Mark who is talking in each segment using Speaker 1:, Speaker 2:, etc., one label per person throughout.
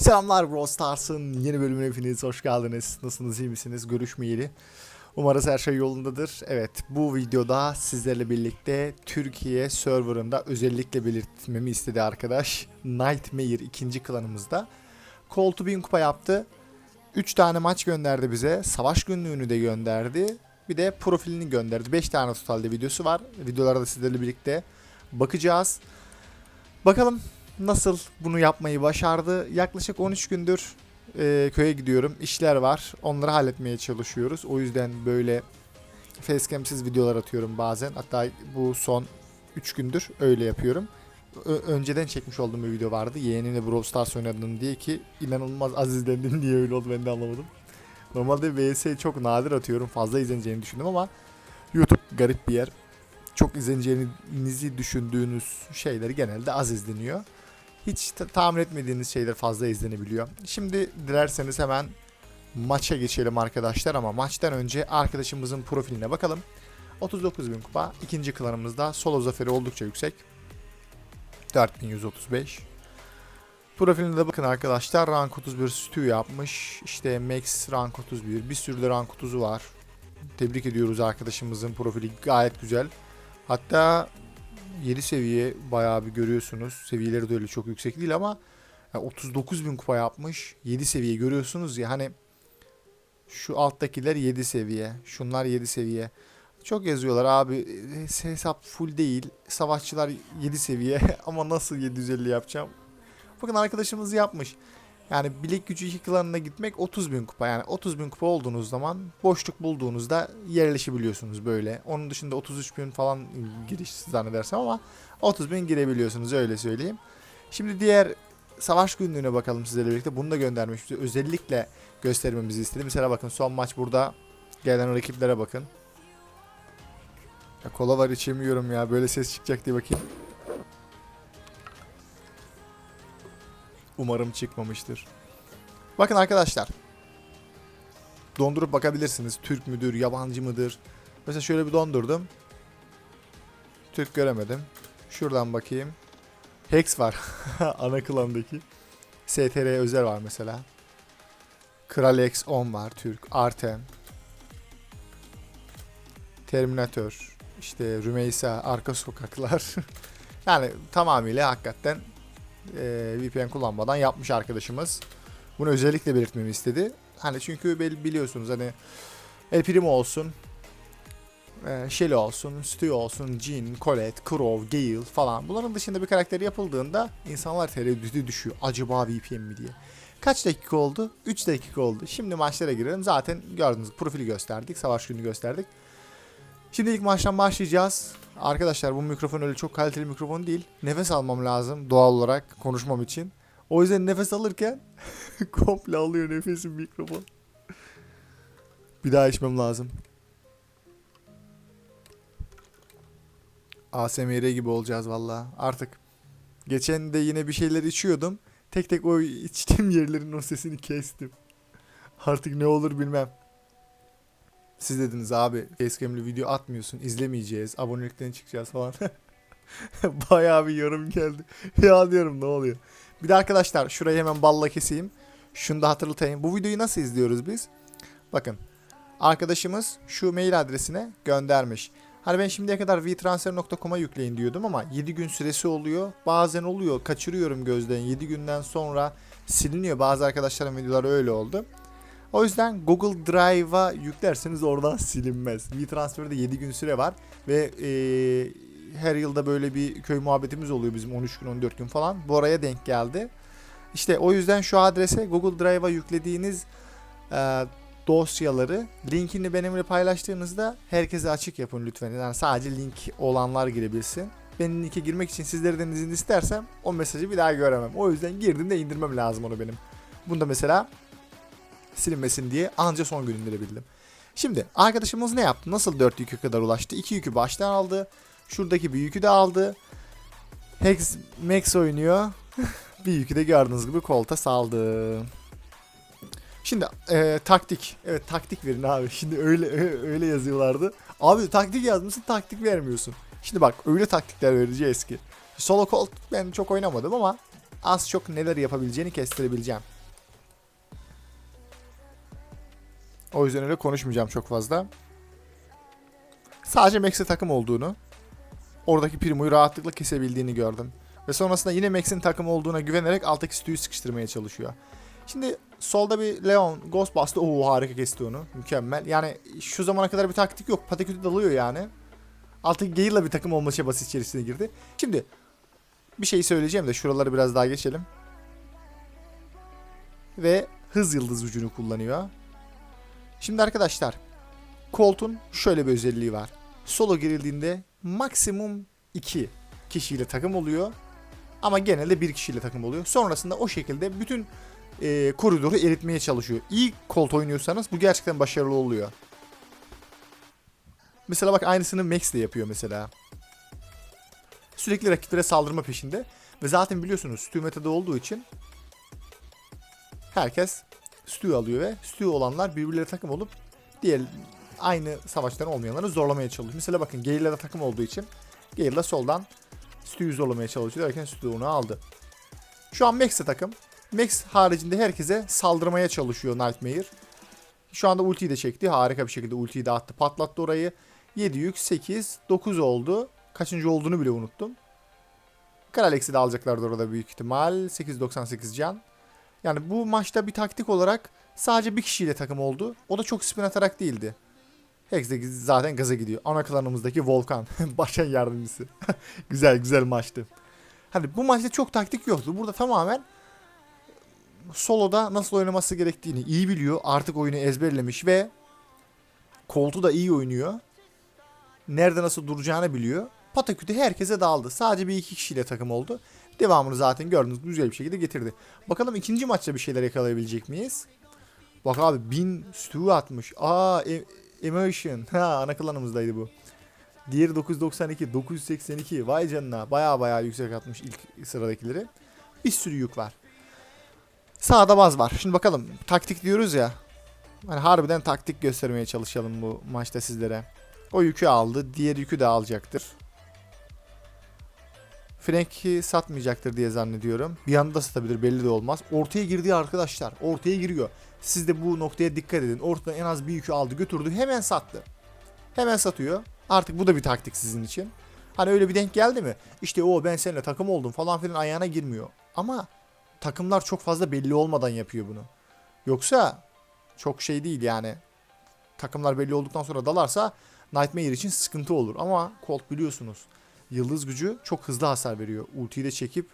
Speaker 1: Selamlar Brawl Stars'ın yeni bölümüne hepiniz hoş geldiniz. Nasılsınız iyi misiniz? Görüşmeyeli. Umarız her şey yolundadır. Evet bu videoda sizlerle birlikte Türkiye serverında özellikle belirtmemi istedi arkadaş. Nightmare ikinci klanımızda. Colt'u 1000 kupa yaptı. 3 tane maç gönderdi bize. Savaş günlüğünü de gönderdi. Bir de profilini gönderdi. 5 tane totalde videosu var. Videolarda sizlerle birlikte bakacağız. Bakalım nasıl bunu yapmayı başardı. Yaklaşık 13 gündür e, köye gidiyorum. İşler var. Onları halletmeye çalışıyoruz. O yüzden böyle facecam'siz videolar atıyorum bazen. Hatta bu son 3 gündür öyle yapıyorum. Ö- önceden çekmiş olduğum bir video vardı. Yeğenimle Brawl Stars oynadım diye ki inanılmaz az izlendim diye öyle oldu ben de anlamadım. Normalde VS çok nadir atıyorum. Fazla izleneceğini düşündüm ama YouTube garip bir yer. Çok izleneceğinizi düşündüğünüz şeyleri genelde az izleniyor hiç ta- tahmin etmediğiniz şeyler fazla izlenebiliyor. Şimdi dilerseniz hemen maça geçelim arkadaşlar ama maçtan önce arkadaşımızın profiline bakalım. 39.000 kupa. ikinci klanımızda solo zaferi oldukça yüksek. 4135. Profiline de bakın arkadaşlar. Rank 31 Stu yapmış. İşte Max rank 31. Bir sürü de rank 30'u var. Tebrik ediyoruz arkadaşımızın profili gayet güzel. Hatta 7 seviye bayağı bir görüyorsunuz. Seviyeleri de öyle çok yüksek değil ama yani 39 bin kupa yapmış. 7 seviye görüyorsunuz ya hani şu alttakiler 7 seviye. Şunlar 7 seviye. Çok yazıyorlar abi e, hesap full değil. Savaşçılar 7 seviye ama nasıl 750 yapacağım? Bakın arkadaşımız yapmış. Yani bilek gücü 2 klanına gitmek 30 bin kupa. Yani 30 bin kupa olduğunuz zaman boşluk bulduğunuzda yerleşebiliyorsunuz böyle. Onun dışında 33 bin falan giriş zannedersem ama 30 bin girebiliyorsunuz öyle söyleyeyim. Şimdi diğer savaş günlüğüne bakalım sizlerle birlikte. Bunu da göndermiş. bize. Özellikle göstermemizi istedi. Mesela bakın son maç burada. Gelen rakiplere bakın. Ya kola var içemiyorum ya. Böyle ses çıkacak diye bakayım. Umarım çıkmamıştır. Bakın arkadaşlar. Dondurup bakabilirsiniz. Türk müdür, yabancı mıdır? Mesela şöyle bir dondurdum. Türk göremedim. Şuradan bakayım. Hex var. Ana klandaki. STR özel var mesela. Kral X 10 var Türk. Artem. Terminator. İşte Rümeysa. Arka sokaklar. yani tamamıyla hakikaten e, VPN kullanmadan yapmış arkadaşımız. Bunu özellikle belirtmemi istedi. Hani çünkü biliyorsunuz hani El Primo olsun, e, Shelly olsun, Stu olsun, Jean, Colette, Crow, Gale falan. Bunların dışında bir karakter yapıldığında insanlar tereddütü düşüyor. Acaba VPN mi diye. Kaç dakika oldu? 3 dakika oldu. Şimdi maçlara girelim. Zaten gördünüz profili gösterdik. Savaş günü gösterdik. Şimdi ilk maçtan başlayacağız. Arkadaşlar bu mikrofon öyle çok kaliteli mikrofon değil. Nefes almam lazım doğal olarak konuşmam için. O yüzden nefes alırken komple alıyor nefesim mikrofon. Bir daha içmem lazım. ASMR gibi olacağız valla artık. Geçen de yine bir şeyler içiyordum. Tek tek o içtiğim yerlerin o sesini kestim. Artık ne olur bilmem. Siz dediniz abi facecam'li video atmıyorsun izlemeyeceğiz abonelikten çıkacağız falan. Bayağı bir yorum geldi. ya diyorum ne oluyor. Bir de arkadaşlar şurayı hemen balla keseyim. Şunu da hatırlatayım. Bu videoyu nasıl izliyoruz biz? Bakın. Arkadaşımız şu mail adresine göndermiş. Hani ben şimdiye kadar vtransfer.com'a yükleyin diyordum ama 7 gün süresi oluyor. Bazen oluyor. Kaçırıyorum gözden. 7 günden sonra siliniyor. Bazı arkadaşlarım videoları öyle oldu. O yüzden Google Drive'a yüklerseniz oradan silinmez. WeTransfer'de 7 gün süre var ve eee, her yılda böyle bir köy muhabbetimiz oluyor bizim 13 gün 14 gün falan. Bu araya denk geldi. İşte o yüzden şu adrese Google Drive'a yüklediğiniz eee, dosyaları linkini benimle paylaştığınızda herkese açık yapın lütfen. Yani sadece link olanlar girebilsin. Ben linke girmek için sizlerden izin istersem o mesajı bir daha göremem. O yüzden girdiğimde indirmem lazım onu benim. Bunda mesela silinmesin diye anca son gün indirebildim. Şimdi arkadaşımız ne yaptı? Nasıl 4 yükü kadar ulaştı? 2 yükü baştan aldı. Şuradaki bir yükü de aldı. Hex Max oynuyor. bir yükü de gördüğünüz gibi kolta saldı. Şimdi e, taktik. Evet taktik verin abi. Şimdi öyle öyle yazıyorlardı. Abi taktik yazmışsın taktik vermiyorsun. Şimdi bak öyle taktikler vereceğiz ki. Solo Colt ben çok oynamadım ama az çok neler yapabileceğini kestirebileceğim. O yüzden öyle konuşmayacağım çok fazla. Sadece Max'e takım olduğunu, oradaki Primo'yu rahatlıkla kesebildiğini gördüm. Ve sonrasında yine Max'in takım olduğuna güvenerek alttaki Stu'yu sıkıştırmaya çalışıyor. Şimdi solda bir Leon Ghost bastı. Oo harika kesti onu. Mükemmel. Yani şu zamana kadar bir taktik yok. Patakütü dalıyor yani. Alttaki Gale'la bir takım olma çabası içerisine girdi. Şimdi bir şey söyleyeceğim de şuraları biraz daha geçelim. Ve hız yıldız ucunu kullanıyor. Şimdi arkadaşlar Colt'un şöyle bir özelliği var. Solo girildiğinde maksimum 2 kişiyle takım oluyor. Ama genelde bir kişiyle takım oluyor. Sonrasında o şekilde bütün e, koridoru eritmeye çalışıyor. İyi Colt oynuyorsanız bu gerçekten başarılı oluyor. Mesela bak aynısını Max de yapıyor mesela. Sürekli rakiplere saldırma peşinde. Ve zaten biliyorsunuz Stu metada olduğu için herkes Stu alıyor ve Stu olanlar birbirleri takım olup diğer aynı savaştan olmayanları zorlamaya çalışıyor. Mesela bakın Gale'la takım olduğu için Gale da soldan Stu'yu zorlamaya çalışıyor derken Stu onu aldı. Şu an Max'e takım. Max haricinde herkese saldırmaya çalışıyor Nightmare. Şu anda ultiyi de çekti. Harika bir şekilde ultiyi de attı. Patlattı orayı. 7 yük, 8, 9 oldu. Kaçıncı olduğunu bile unuttum. Kralex'i de alacaklardı orada büyük ihtimal. 8.98 can. Yani bu maçta bir taktik olarak sadece bir kişiyle takım oldu. O da çok spin atarak değildi. Hex de zaten gaza gidiyor. Ana klanımızdaki Volkan. Başkan yardımcısı. güzel güzel maçtı. Hani bu maçta çok taktik yoktu. Burada tamamen soloda nasıl oynaması gerektiğini iyi biliyor. Artık oyunu ezberlemiş ve koltu da iyi oynuyor. Nerede nasıl duracağını biliyor. Pataküte herkese dağıldı. Sadece bir iki kişiyle takım oldu. Devamını zaten gördüğünüz güzel bir şekilde getirdi. Bakalım ikinci maçta bir şeyler yakalayabilecek miyiz? Bak abi 1000 Stu atmış. Aa e- Emotion. Ha ana klanımızdaydı bu. Diğeri 992, 982. Vay canına. Baya baya yüksek atmış ilk sıradakileri. Bir sürü yük var. Sağda baz var. Şimdi bakalım. Taktik diyoruz ya. Hani harbiden taktik göstermeye çalışalım bu maçta sizlere. O yükü aldı. Diğer yükü de alacaktır. Frank'i satmayacaktır diye zannediyorum. Bir anda da satabilir belli de olmaz. Ortaya girdi arkadaşlar. Ortaya giriyor. Siz de bu noktaya dikkat edin. Ortadan en az bir yükü aldı götürdü. Hemen sattı. Hemen satıyor. Artık bu da bir taktik sizin için. Hani öyle bir denk geldi mi? İşte o ben seninle takım oldum falan filan ayağına girmiyor. Ama takımlar çok fazla belli olmadan yapıyor bunu. Yoksa çok şey değil yani. Takımlar belli olduktan sonra dalarsa Nightmare için sıkıntı olur. Ama Colt biliyorsunuz. Yıldız gücü çok hızlı hasar veriyor. Ultiyi de çekip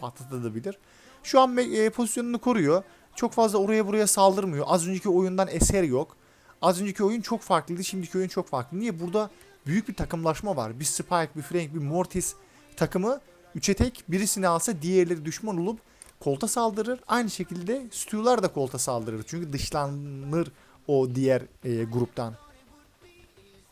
Speaker 1: patlatabilir. Şu an e, pozisyonunu koruyor. Çok fazla oraya buraya saldırmıyor. Az önceki oyundan eser yok. Az önceki oyun çok farklıydı. Şimdiki oyun çok farklı. Niye? Burada büyük bir takımlaşma var. Bir Spike, bir Frank, bir Mortis takımı 3'e tek birisini alsa diğerleri düşman olup kolta saldırır. Aynı şekilde Stu'lar da kolta saldırır. Çünkü dışlanır o diğer e, gruptan.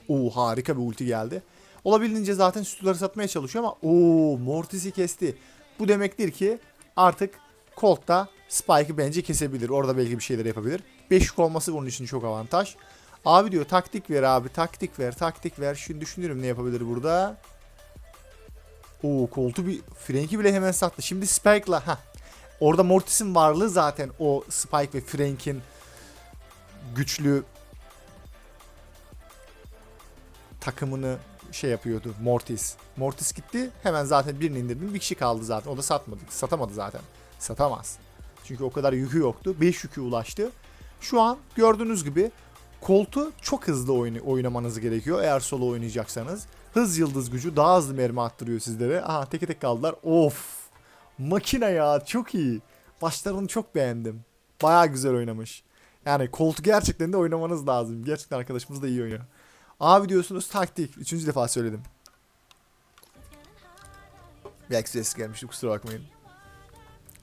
Speaker 1: Oo harika bir ulti geldi. Olabildiğince zaten Stu'ları satmaya çalışıyor ama oo Mortis'i kesti. Bu demektir ki artık Colt da Spike'ı bence kesebilir. Orada belki bir şeyler yapabilir. 5 olması bunun için çok avantaj. Abi diyor taktik ver abi taktik ver taktik ver. Şimdi düşünüyorum ne yapabilir burada. Oo Colt'u bir Frank'i bile hemen sattı. Şimdi Spike'la ha. Orada Mortis'in varlığı zaten o Spike ve Frank'in güçlü takımını şey yapıyordu Mortis. Mortis gitti hemen zaten birini indirdim bir kişi kaldı zaten o da satmadı satamadı zaten satamaz. Çünkü o kadar yükü yoktu 5 yükü ulaştı. Şu an gördüğünüz gibi koltu çok hızlı oyun oynamanız gerekiyor eğer solo oynayacaksanız. Hız yıldız gücü daha hızlı mermi attırıyor sizlere. Aha teke tek kaldılar. Of. Makine ya çok iyi. Başlarını çok beğendim. Baya güzel oynamış. Yani koltu gerçekten de oynamanız lazım. Gerçekten arkadaşımız da iyi oynuyor. Abi diyorsunuz taktik. Üçüncü defa söyledim. Belki ses gelmişti kusura bakmayın.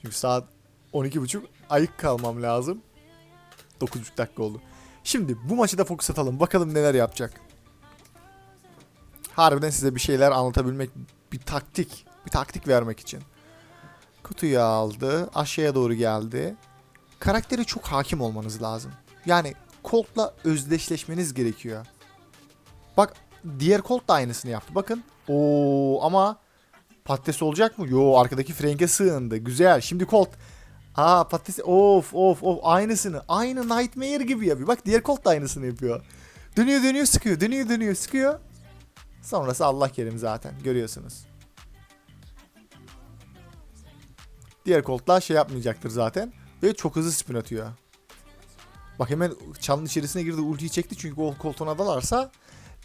Speaker 1: Çünkü saat 12.30 ayık kalmam lazım. 9.5 dakika oldu. Şimdi bu maçı da fokus atalım. Bakalım neler yapacak. Harbiden size bir şeyler anlatabilmek, bir taktik, bir taktik vermek için. Kutuyu aldı, aşağıya doğru geldi. Karaktere çok hakim olmanız lazım. Yani Colt'la özdeşleşmeniz gerekiyor. Bak diğer Colt da aynısını yaptı. Bakın. Oo ama Patates olacak mı? Yo arkadaki Frank'e sığındı. Güzel. Şimdi Colt. Aa patates. Of of of. Aynısını. Aynı Nightmare gibi yapıyor. Bak diğer Colt da aynısını yapıyor. Dönüyor dönüyor sıkıyor. Dönüyor dönüyor sıkıyor. Sonrası Allah kerim zaten. Görüyorsunuz. Diğer Colt'lar şey yapmayacaktır zaten. Ve çok hızlı spin atıyor. Bak hemen çalın içerisine girdi ultiyi çekti çünkü o koltuğuna dalarsa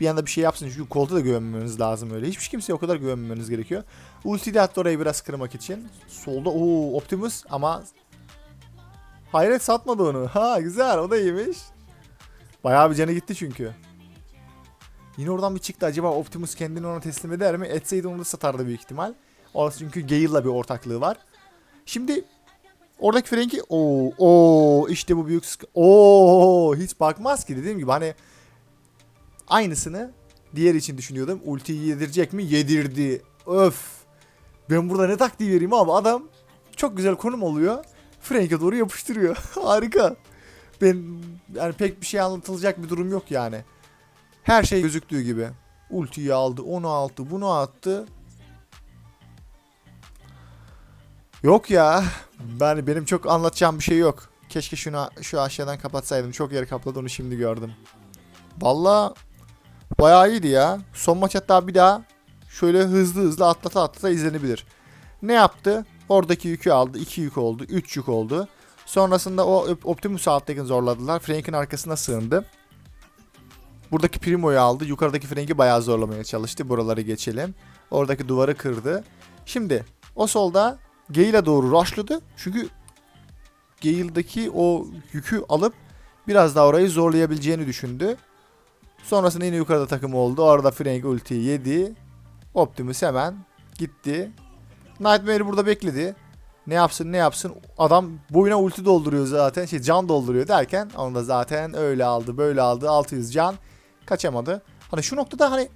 Speaker 1: bir anda bir şey yapsın. Çünkü koltuğa da güvenmemeniz lazım öyle. Hiçbir kimseye o kadar güvenmemeniz gerekiyor. Ulti de attı orayı biraz kırmak için. Solda o Optimus ama Hayret satmadı onu. Ha güzel o da iyiymiş. Bayağı bir canı gitti çünkü. Yine oradan bir çıktı. Acaba Optimus kendini ona teslim eder mi? Etseydi onu da satardı büyük ihtimal. Orası çünkü Gale'la bir ortaklığı var. Şimdi oradaki Frank'i o o işte bu büyük. Oo hiç bakmaz ki dediğim gibi hani aynısını diğer için düşünüyordum. Ultiyi yedirecek mi? Yedirdi. Öf. Ben burada ne taktiği vereyim abi adam çok güzel konum oluyor. Frank'e doğru yapıştırıyor. Harika. Ben yani pek bir şey anlatılacak bir durum yok yani. Her şey gözüktüğü gibi. Ultiyi aldı, onu aldı, bunu attı. Yok ya. Ben benim çok anlatacağım bir şey yok. Keşke şunu şu aşağıdan kapatsaydım. Çok yer kapladı onu şimdi gördüm. Valla bayağı iyiydi ya. Son maç hatta bir daha şöyle hızlı hızlı atlata atlata izlenebilir. Ne yaptı? Oradaki yükü aldı. 2 yük oldu. 3 yük oldu. Sonrasında o Optimus alttakini zorladılar. Frank'in arkasına sığındı. Buradaki Primo'yu aldı. Yukarıdaki Frank'i bayağı zorlamaya çalıştı. Buraları geçelim. Oradaki duvarı kırdı. Şimdi o solda Gale'a doğru rushladı. Çünkü Gale'daki o yükü alıp biraz daha orayı zorlayabileceğini düşündü. Sonrasında yine yukarıda takım oldu. Orada Frank ultiyi yedi. Optimus hemen gitti. Nightmare burada bekledi. Ne yapsın ne yapsın. Adam boyuna ulti dolduruyor zaten. Şey can dolduruyor derken onu da zaten öyle aldı böyle aldı. 600 can. Kaçamadı. Hani şu noktada hani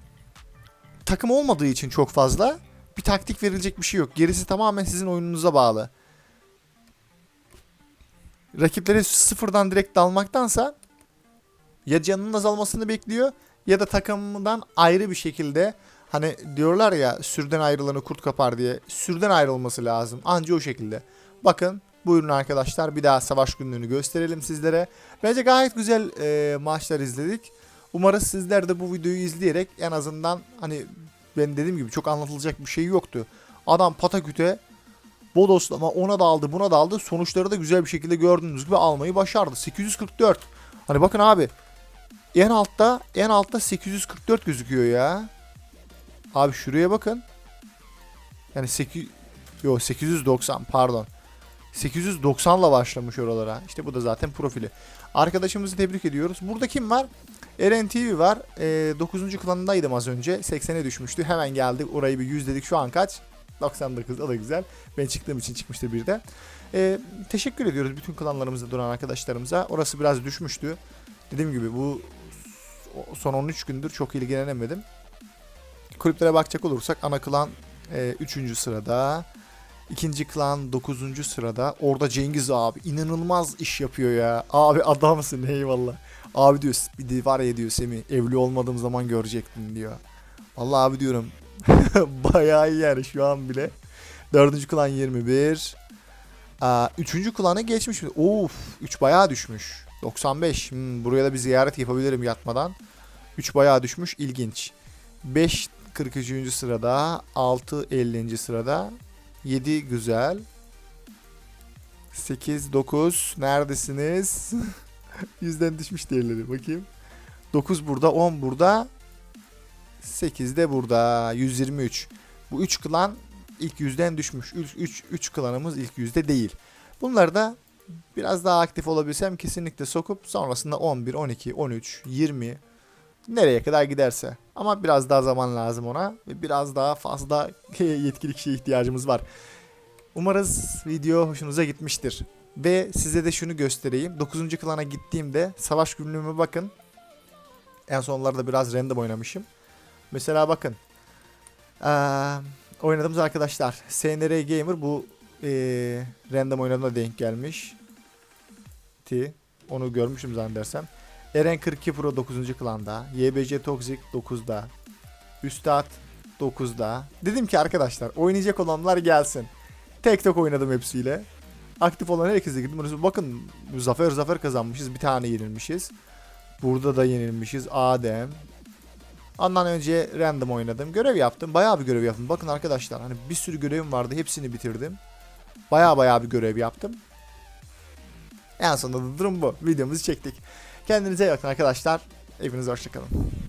Speaker 1: takım olmadığı için çok fazla bir taktik verilecek bir şey yok. Gerisi tamamen sizin oyununuza bağlı. Rakipleri sıfırdan direkt dalmaktansa ya canının azalmasını bekliyor ya da takımdan ayrı bir şekilde hani diyorlar ya sürden ayrılanı kurt kapar diye sürden ayrılması lazım. Anca o şekilde. Bakın buyurun arkadaşlar bir daha savaş günlüğünü gösterelim sizlere. Bence gayet güzel e, maçlar izledik. Umarız sizler de bu videoyu izleyerek en azından hani ben dediğim gibi çok anlatılacak bir şey yoktu. Adam pataküte bodoslama ona da aldı buna da aldı. Sonuçları da güzel bir şekilde gördüğünüz gibi almayı başardı. 844. Hani bakın abi en altta en altta 844 gözüküyor ya. Abi şuraya bakın. Yani 8 Yo 890 pardon. 890'la başlamış oralara. İşte bu da zaten profili. Arkadaşımızı tebrik ediyoruz. Burada kim var? Eren TV var. E, 9. klanındaydım az önce. 80'e düşmüştü. Hemen geldik. Orayı bir yüzledik. Şu an kaç? 99. O da güzel. Ben çıktığım için çıkmıştı bir de. E, teşekkür ediyoruz bütün klanlarımızda duran arkadaşlarımıza. Orası biraz düşmüştü. Dediğim gibi bu son 13 gündür çok ilgilenemedim. Kulüplere bakacak olursak ana klan 3. E, sırada. İkinci klan 9. sırada. Orada Cengiz abi inanılmaz iş yapıyor ya. Abi adamsın eyvallah. Abi diyor bir var ya diyor Semi evli olmadığım zaman görecektin diyor. Vallahi abi diyorum bayağı iyi yani şu an bile. Dördüncü klan 21. Aa, üçüncü klana geçmiş. Of 3 bayağı düşmüş. 95. Hmm, buraya da bir ziyaret yapabilirim yatmadan. 3 bayağı düşmüş. ilginç. 5 43. sırada. 6 50. sırada. 7 güzel. 8 9 neredesiniz? Yüzden düşmüş diğerleri. Bakayım. 9 burada, 10 burada. 8 de burada. 123. Bu 3 klan ilk yüzden düşmüş. 3 3 klanımız ilk yüzde değil. Bunları da biraz daha aktif olabilsem kesinlikle sokup sonrasında 11, 12, 13, 20 nereye kadar giderse. Ama biraz daha zaman lazım ona ve biraz daha fazla yetkili kişiye ihtiyacımız var. Umarız video hoşunuza gitmiştir. Ve size de şunu göstereyim. 9. klana gittiğimde savaş günlüğüme bakın. En sonlarda biraz random oynamışım. Mesela bakın. Ee, oynadığımız arkadaşlar. SNR Gamer bu ee, random oynadığına denk gelmiş. Ti. Onu görmüşüm zannedersem. Eren 42 Pro 9. klanda. YBC Toxic 9'da. Üstad 9'da. Dedim ki arkadaşlar oynayacak olanlar gelsin. Tek tek oynadım hepsiyle. Aktif olan herkese girdim. Bakın zafer zafer kazanmışız. Bir tane yenilmişiz. Burada da yenilmişiz. Adem. Ondan önce random oynadım. Görev yaptım. Bayağı bir görev yaptım. Bakın arkadaşlar hani bir sürü görevim vardı. Hepsini bitirdim. Bayağı bayağı bir görev yaptım. En sonunda da durum bu. Videomuzu çektik. Kendinize iyi bakın arkadaşlar. Hepinize hoşçakalın.